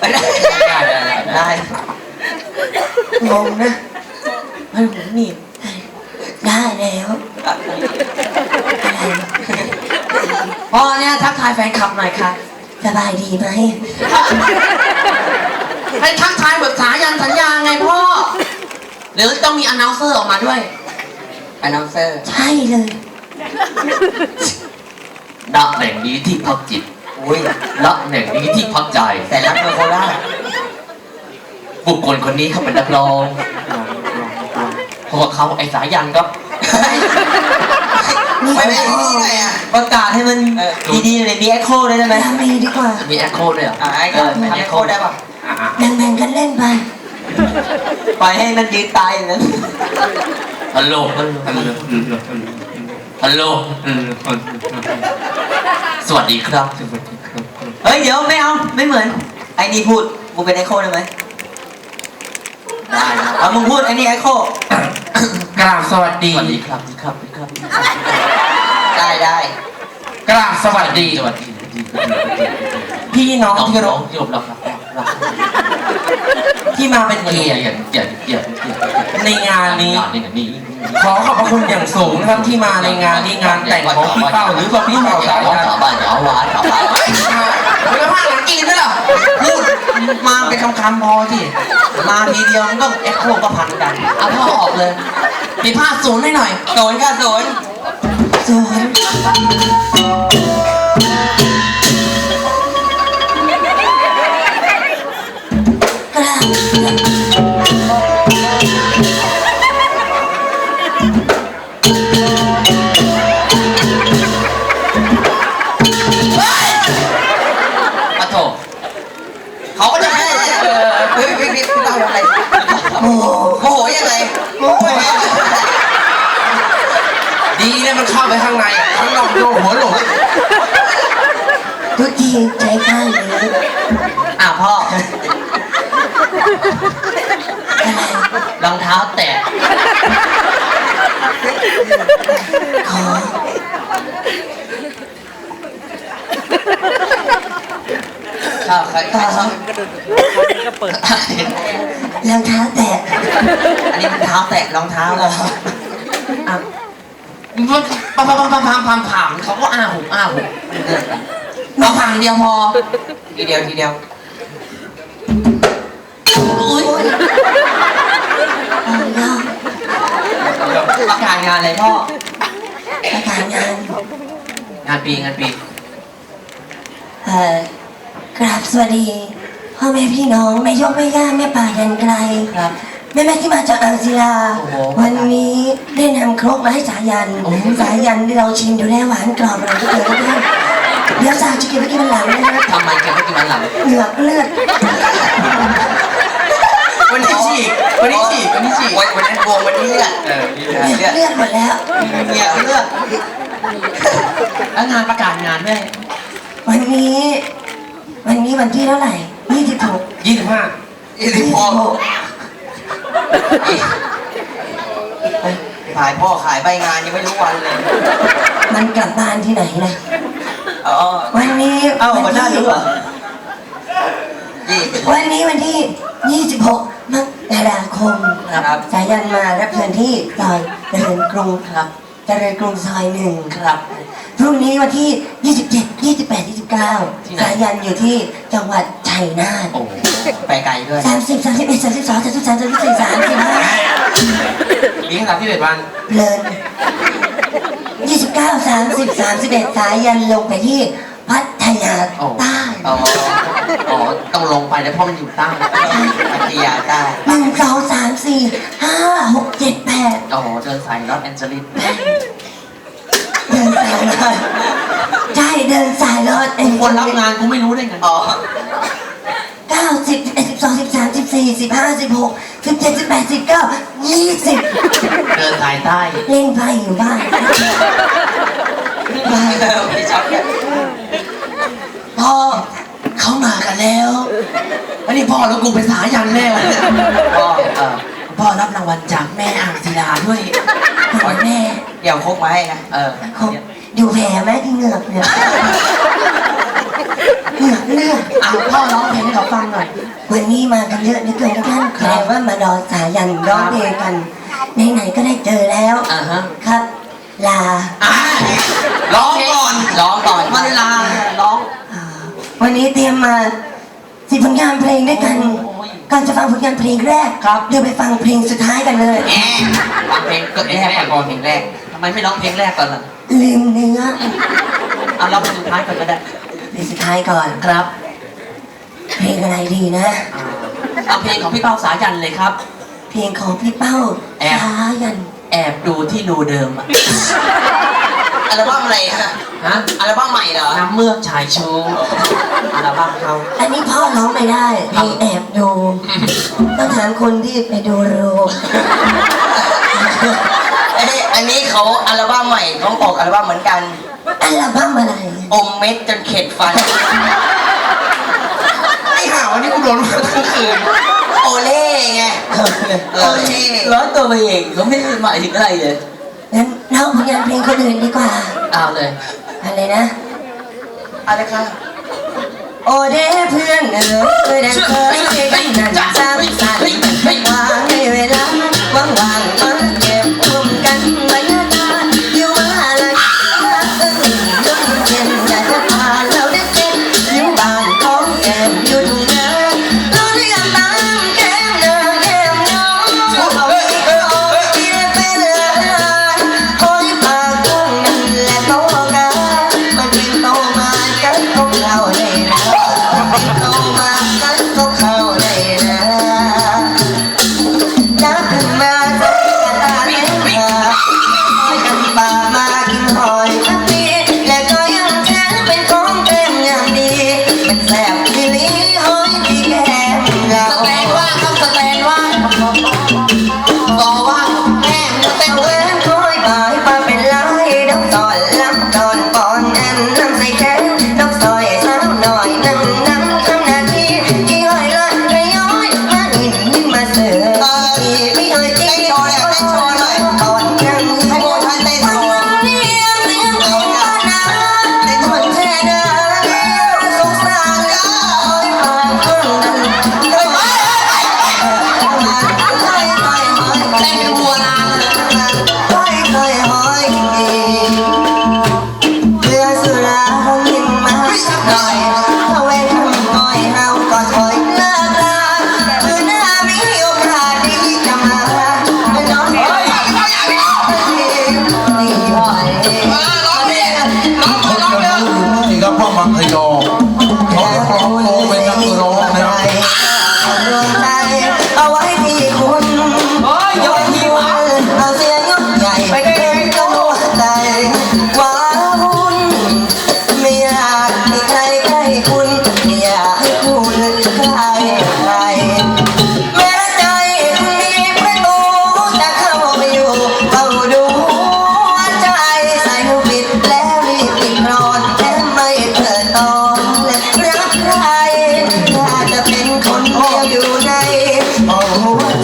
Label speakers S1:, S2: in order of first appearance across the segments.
S1: ทีนี้ได้แล้วเหรอไม่ได้
S2: ได้ได้ได้
S1: ได้งงนะเฮ้ยผมหนีบ
S3: ได้แล้ว
S1: พ่อเนี่ยทักทายแฟนคลับหน่อยค่ะ
S3: สบายดีไหม
S1: ให้ทักทายแบบสายันสัญญาไงพ่อหรือต้องมีอนาวเซอร์ออกมาด้วยอนาวเซอร์
S3: ใช่เลย
S2: ณแหล่งนี้ที่พักจิต
S1: อุ้ย
S2: ณแหล่งนี้ที่พักใจ
S1: แต่รักเมืองโคราช
S2: บุคคลคนนี้เขาเป็นนักร้องเพราะว่าเขาไอ้สายันก็
S3: นี่
S1: ไม่ได้ที่ไงอะประกาศให้มันดีๆเลยมีเอ็กโคด้วยได้ไหม
S3: ทำดีดีกว่า
S2: มีแอคโคด้วยเหรอ
S1: อ่าไอ้ก็ทำเอ็กโคได้ป่ะ
S2: อะอะ
S3: แบ่งๆกันเล่นไป
S1: ปล่อยให้มันยืนตายอย่างนั้น
S2: ฮัลโหลฮัลโหลฮัลโหลฮัลโหลสวัสดีครับ
S1: เฮ้ยเดี๋ยวไม่เอาไม่เหมือน ไอ้นี่พูดมึงเป็นเอ็กโคได้ไหม
S2: ได้ครับ
S1: เอามึงพูดไอ้นี่เอ็กโค
S4: กราบสวัสดี
S2: สวัสดีครับครับครับ
S1: ได้ได้
S4: กราบสวัสดี
S2: สวัสดี
S1: พี่น้อง
S2: น้อง
S1: ที่
S2: น้
S1: รั
S2: อง
S1: ก
S2: ที่รักรักรัก
S1: ที่มาเป็น
S2: เกี
S1: เกี
S2: ย
S1: ย
S2: ร
S1: ร
S2: ติ
S1: ติ
S2: เกียรติเกียรติเกียรติ
S4: ในงานนี้
S2: งานนี้นี่
S4: ขอขอบพระคุณอย่างสูงนะครับที่มาในงานนี้งานแต่งของพี่เป้าหรือว่าพี่เป้าสาย
S2: สา
S4: ยัน
S2: บานสาวหวานสาวหวาน
S4: เฮ้ยภาคหลังจีนด้วยเหรอ
S1: พูด มาเป็นคำคำๆพอที่ มาทีเดียวมันก็เอ็กโคก็พันกัน เอาพ่อออกเลยมีผ้าศูนย์ให้หน่อยศูนย์ค่ะศูนย์
S3: สวน
S4: เนี่ยมันเข้าไปข้างในอะข้างนอกโดนหัวหลง
S3: ทุกทีใจข้างนี้
S1: อะพ่อ รองเท้าแตะ
S3: ขอ
S1: ชอบใครใครชอบ
S3: รองเท้าแตะ
S1: อันนี้มันเท้าแตะรองเท้าเราอะ ปั๊มปั๊มปั๊มปั๊มปั๊มปั๊มผ่ามเขาก็อ้าหุบอ้าหุบเราผ่ามเดียวพอทีเดียวทีเดียวอุ้ย
S3: เอาเนาะ
S1: ประกาศงานเลยพ่อ
S3: ประกาศงาน
S1: งานปีงานปี
S3: เอ่อกราบสวัสดีพ่อแม่พี่น้องแม่ยกแม่ย่าแม่ป่ายันไกล
S1: ครับ
S3: แม่แม่ที่มาจากอ่างศิลา
S1: โอ้โห
S3: วันนี้ได้นำครกมาให้สายัน
S1: โอ้โห
S3: สายันที่เราชิมดูแลหวานกรอบอะไรก็เกิดขึ้นเดี๋ยวสาจะกินไปกินมันหลังนะ
S1: ทำไมแกไม่กินวันหลัง
S3: เหงือกเลือด
S1: วันนี้ฉีกวันนี้ฉีกวันนี้ฉีกวันวันนั้นบวมวันนี้เลือด
S2: เออ
S3: เหงือกเลือดหมดแล้ว
S1: เนี่ยเลือดแล้วงานประกาศงานด้วย
S3: วันนี้ วันนี้วันที่เท่าไหร่ยี่สิบหก
S4: ยี่สิบห้า
S1: ยี่สิบหก ขายพ่อขายใบงานยังไม่รู้วันเลย
S3: มันกลับบ้านที่ไหนนะ
S1: อ๋อ
S3: วันนี้
S1: เอ้า
S3: วั
S1: หัวหน้า
S3: ที่
S1: รู้เหรอยี่สิบ
S3: วันนี้วันที่ยี่สิบหกมกราคม
S1: ครับ
S3: สายันมารับเชิญที่ซอยเจริญกรุง
S1: ครับ
S3: เจริญกรุงซอยหนึ่ง
S1: ครับ
S3: พรุ่งนี้วันที่ 27 28 29
S1: ที่ไหน
S3: สายันอยู่ที่จังหวัดชัยนาท
S1: โอ้โหไปไกลด้วย
S3: 30 31 32 33 34 35
S4: มีแค่สามที่เอ็ดวัน
S3: เพลิน29 30 31สายันลงไปที่พัทยา
S1: โอ้
S3: ใต้
S1: อ๋ออ๋อต้องลงไปแล้วเพราะมันอยู่ใต้พัทยาใต้
S3: หนึ่งสองสามสี่ห้าหกเจ็ดแปด
S1: โอ้โหเดินสายลอสแอนเจลิส
S3: เดินสายรถ ใช่เดินสายรถเอง
S1: คนรับงานกูไม่รู้ได้ไงอ๋อ
S3: เก้าสิบสิบเอ็ดสิบสองสิบสามสิบสี่สิบห้าสิบหกสิบเจ็ดสิบแปดสิบเก้ายี่สิบ
S1: เดินสายใต้
S3: เล่นไพ่อยู่บ้าน
S1: ไม่ชอบเนี่ยพ่อเขามากันแล้วอันนี้พ่อแล้วกูไปสายันแน่เลยเนี่ยพ่อเออพ่อรับรางวัลจากแม่อ่างศิลาด้วย
S3: ขอแม่
S1: เดี๋ยวพกมาให้นะ เออ
S3: คง ดูแผลไหมที่เหงือกเนี่ยเลือกเลือก
S1: อะพ่อร้องเพลงให้เขาฟังหน่อย
S3: วันนี้มากันเยอะเหลือเกินทุกท่านแปลว่ามารอสายันร้องเพลงกันไหนๆก็ได้เจอแล้ว
S2: อ่าฮะ
S3: ครับ ลา
S1: อะ
S4: ร้องก่อน
S2: ร้องก่อน
S1: มาเวลาร้อง
S3: อ่าวันนี้เตรียมมาสิผลงานเพลงด้วยกันก่อนจะฟังผลงานเพลงแรก
S1: ครับ
S3: เดี๋ยวไปฟังเพลงสุดท้ายกันเลย
S1: แอะ
S2: ฟังเพลงเกิดแรกก่อนเพลงแรก
S1: ทำไมไม่ร้องเพลงแรกก่อนล่ะ
S3: ลืมเนื้อ
S1: เอาเราไปสุดท้ายก่อนก็ได้
S3: เพลงสุดท้ายก่อน
S1: ครับ
S3: เพลงอะไรดีนะ
S1: เอาเพลงของพี่เป้าสายันเลยครับ
S3: เพลงของพี่เป้า
S1: แอบ
S3: สายัน
S1: แอบดูที่รูเดิมอะ
S4: อัลบั้มอะไรฮะ
S1: ฮะ
S4: อัลบั้มใหม่เหรอ
S1: น้ำเมือกชายชูอัลบั้มเขา
S3: อันนี้พ่อร้องไม่ได้เพลงแอบดู ต้องถามคนที่ไปดูโรง
S4: เอ้ยอันนี้เขาอัลบั้มใหม่เขาออกอัลบั้มเหมือนกัน
S3: อัลบั้มอะไร
S4: อมเม็ดจนเข็ดฟัน ไอ้ห่าวันนี้กูโดนมาทั้งคืนโอเล่ไง โอเล่
S1: ร้อนตัวมาเองเขาไม่ได้หมายถึงอะไรเลย
S3: งั้นเล่าผลงานเพลงคนอื่นดีกว่า
S1: เอาเลย
S3: อะไรนะ
S4: อะไรคะ
S3: โอเดเพื่อนเออดังเคย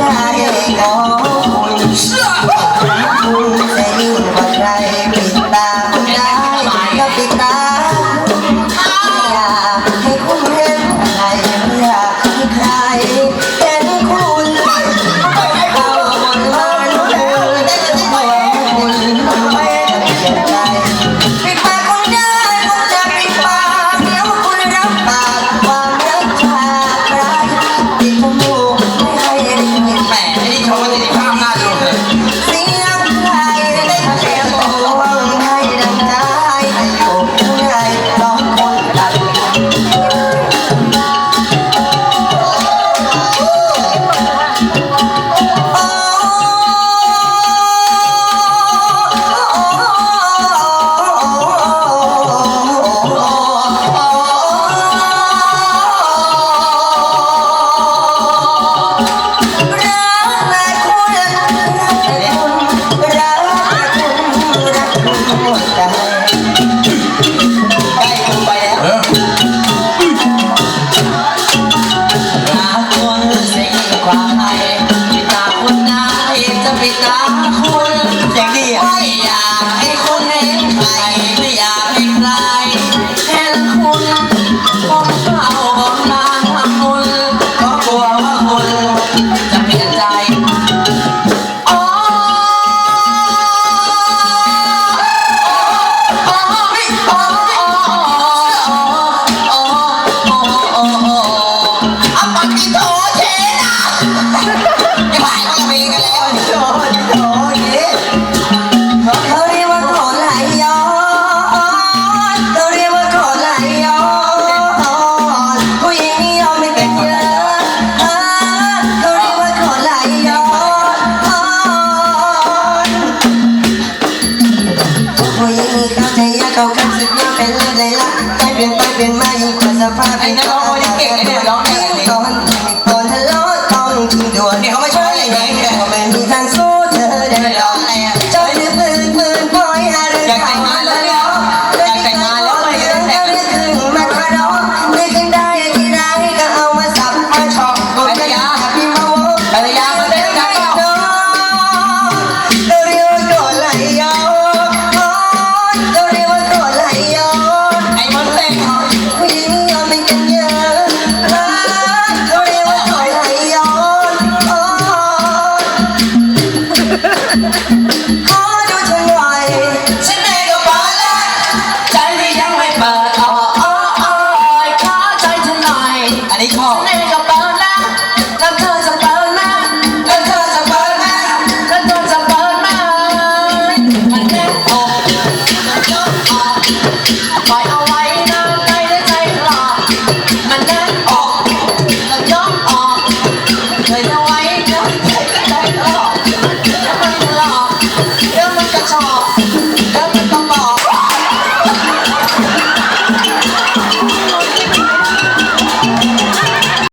S3: ใจของ